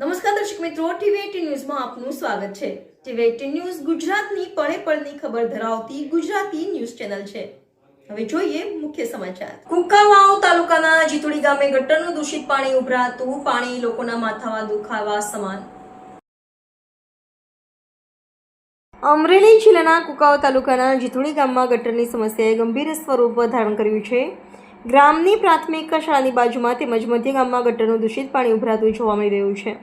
નમસ્કાર દર્શક મિત્રો ટીવી ન્યૂઝમાં આપનું સ્વાગત છે. ટીવી ન્યૂઝ ગુજરાતની પળે પળની ખબર ધરાવતી ગુજરાતી ન્યૂઝ ચેનલ છે. હવે જોઈએ મુખ્ય સમાચાર. કુંકાવાવ તાલુકાના જીતુડી ગામે ગટરનું દૂષિત પાણી ઉભરાતું, પાણી લોકોના માથામાં દુખાવા સમાન. અમરેલી જિલ્લાના કુકાવ તાલુકાના જીતુડી ગામમાં ગટરની સમસ્યાએ ગંભીર સ્વરૂપ ધારણ કર્યું છે. ગ્રામની પ્રાથમિક શાળાની બાજુમાં તેમજ મધ્ય ગામમાં ગટરનું દૂષિત પાણી ઉભરાતું જોવા મળી રહ્યું છે.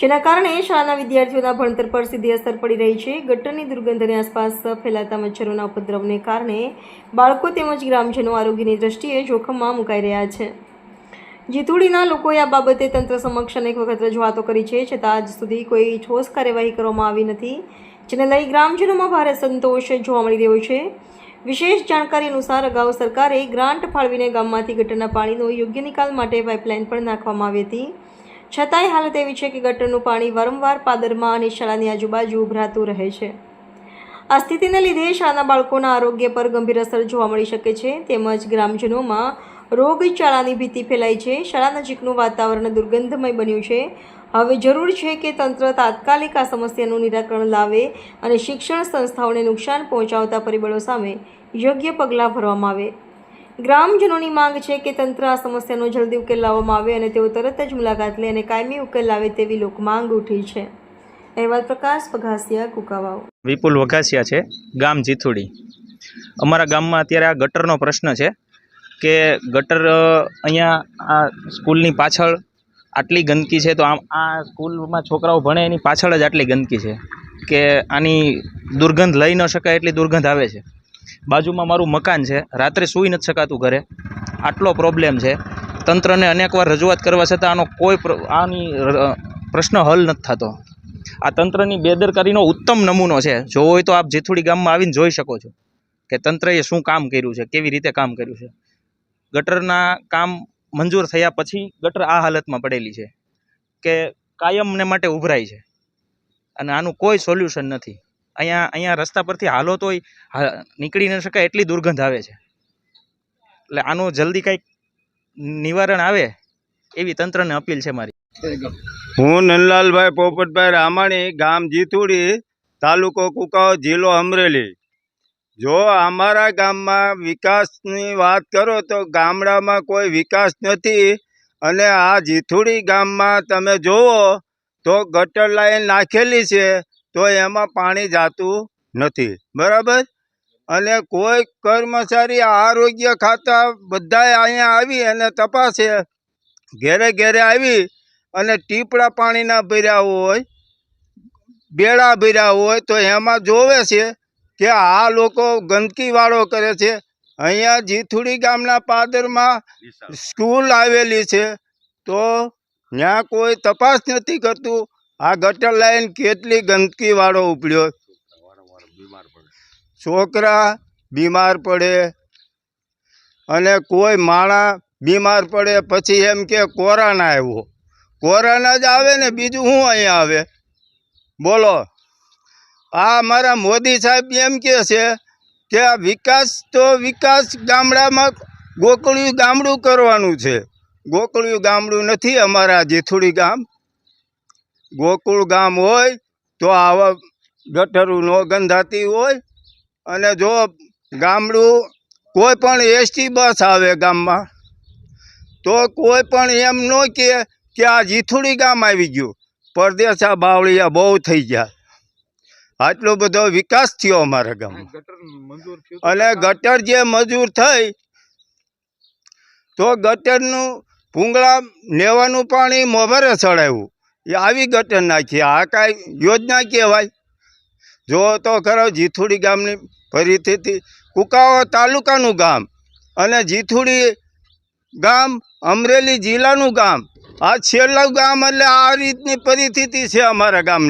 જેના કારણે શાળાના વિદ્યાર્થીઓના ભણતર પર સીધી અસર પડી રહી છે. ગટરની દુર્ગંધની આસપાસ ફેલાતા મચ્છરોના ઉપદ્રવને કારણે બાળકો તેમજ ગ્રામજનો આરોગ્યની દ્રષ્ટિએ જોખમમાં મુકાઈ રહ્યા છે. જીતુડીના લોકોએ આ બાબતે તંત્ર સમક્ષ અનેક વખત રજૂઆતો કરી છે. છતાં આજ સુધી કોઈ ઠોસ કાર્યવાહી કરવામાં આવી નથી, જેને લઈ ગ્રામજનોમાં ભારે સંતોષ જોવા મળી રહ્યો છે. વિશેષ જાણકારી અનુસાર અગાઉ સરકારે ગ્રાન્ટ ફાળવીને ગામમાંથી ગટરના પાણીનો યોગ્ય નિકાલ માટે પાઇપલાઇન પણ નાખવામાં આવી હતી. છતાંય હાલત એવી છે કે ગટરનું પાણી વારંવાર પાદરમાં અને શાળાની આજુબાજુ ઉભરાતું રહે છે. આ સ્થિતિને લીધે શાળાના બાળકોના આરોગ્ય પર ગંભીર અસર જોવા મળી શકે છે. તેમજ ગ્રામજનોમાં રોગચાળાની ભીતિ ફેલાઈ છે. શાળા નજીકનું વાતાવરણ દુર્ગંધમય બન્યું છે. હવે જરૂર છે કે તંત્ર તાત્કાલિક આ સમસ્યાનું નિરાકરણ લાવે અને શિક્ષણ સંસ્થાઓને નુકસાન પહોંચાડતા પરિબળો સામે યોગ્ય પગલાં ભરવામાં આવે. ગ્રામજનોની માંગ છે કે તંત્ર આ સમસ્યાનો જલ્દી ઉકેલ લાવવામાં આવે અને તેઓ તરત જ મુલાકાત લે અને કાયમી ઉકેલ લાવે તેવી લોક માંગ ઉઠી છે. અહેવાલ પ્રકાશ પઘાસિયા કુકાવાઓ વિપુલ વઘાસિયા છે, ગામ જીથુડી. અમારા ગામમાં અત્યારે આ ગટરનો પ્રશ્ન છે કે ગટર અહીંયા આ સ્કૂલની પાછળ આટલી ગંદકી છે તો આમ આ સ્કૂલમાં છોકરાઓ ભણે એની પાછળ જ આટલી ગંદકી છે કે આની દુર્ગંધ લઈ ન શકાય એટલી દુર્ગંધ આવે છે. બાજુમાં મારું મકાન છે. રાત્રે સૂઈ નથી શકાતું ઘરે. આટલો પ્રોબ્લેમ છે. તંત્રને અનેકવાર રજૂઆત કરવા છતાં આનો કોઈ આની પ્રશ્ન હલ નથી થતો. આ તંત્રની બેદરકારીનો ઉત્તમ નમૂનો છે. જો હોય તો આપ જેથુડી ગામમાં આવીને જોઈ શકો છો કે તંત્રએ શું કામ કર્યું છે, કેવી રીતે કામ કર્યું છે. ગટરના કામ મંજૂર થયા પછી ગટર આ હાલતમાં પડેલી છે કે કાયમને માટે ઉભરાય છે. અને આનું કોઈ સોલ્યુશન નથી. અહીંયા અહીંયા રસ્તા પરથી હાલો તોય નીકળી ન શકાય એટલી દુર્ગંધ આવે છે. એટલે આનું જલ્દી કંઈક નિવારણ આવે એવી તંત્રને અપીલ છે મારી. હું નંદલાલભાઈ પોપટભાઈ રામાણી, ગામ જીતુડી, તાલુકો કુકાવ, જિલ્લો અમરેલી. જો અમારા ગામમાં વિકાસની વાત કરો તો ગામડામાં કોઈ વિકાસ નથી અને આ જીથુડી ગામમાં તમે જુઓ તો ગટર લાઈન નાખેલી છે. તો એમાં પાણી જાતું નથી. બરાબર? અને કોઈ કર્મચારી આરોગ્ય ખાતા બધાય અહીંયા આવી અને તપાસે. ઘેરે ઘેરે આવી અને ટીપડા પાણીના ભર્યા હોય બેડા ભર્યા હોય તો એમાં જોવે છે કે આ લોકો ગંદકીવાળો કરે છે. અહીંયા જીથુડી ગામના પાદરમાં સ્કૂલ આવેલી છે. તો ત્યાં કોઈ તપાસ નથી કરતું. આ ગટર લાઈન કેટલી ગંદકીવાળો ઉપડ્યો? છોકરા બીમાર પડે અને કોઈ માણા બીમાર પડે પછી એમ કે કોરોના આવ્યો. કોરોના જ આવે ને બીજું શું અહીંયા આવે? બોલો. આ અમારા મોદી સાહેબ એમ કે છે કે આ વિકાસ તો વિકાસ ગામડામાં ગોકળિયું ગામડું કરવાનું છે. ગોકળિયું ગામડું નથી અમારા જેથુડી ગામ. ગોકુળ ગામ હોય તો આવા ગટરું ન ગંધાતી હોય. અને જો ગામડું કોઈ પણ એસટી બસ આવે ગામમાં તો કોઈ પણ એમ ન કે કે આ જીથુડી ગામ આવી ગયું. પરદેશા બાવળિયા બહુ થઈ ગયા. આટલો બધો વિકાસ થયો અમારા ગામમાં. અને ગટર જે મજૂર થઈ તો ગટરનું ભૂંગળા લેવાનું પાણી મોભરે ચડાવ્યું એ આવી ગટર નાખી. આ કાંઈ યોજના કહેવાય? જો તો ખરો, જીથુડી ગામની પરિસ્થિતિ. કુકાઓ તાલુકાનું ગામ અને જીથુડી ગામ, અમરેલી જિલ્લાનું ગામ. આ છેલ્લું ગામ એટલે આ રીતની પરિસ્થિતિ છે અમારા ગામની.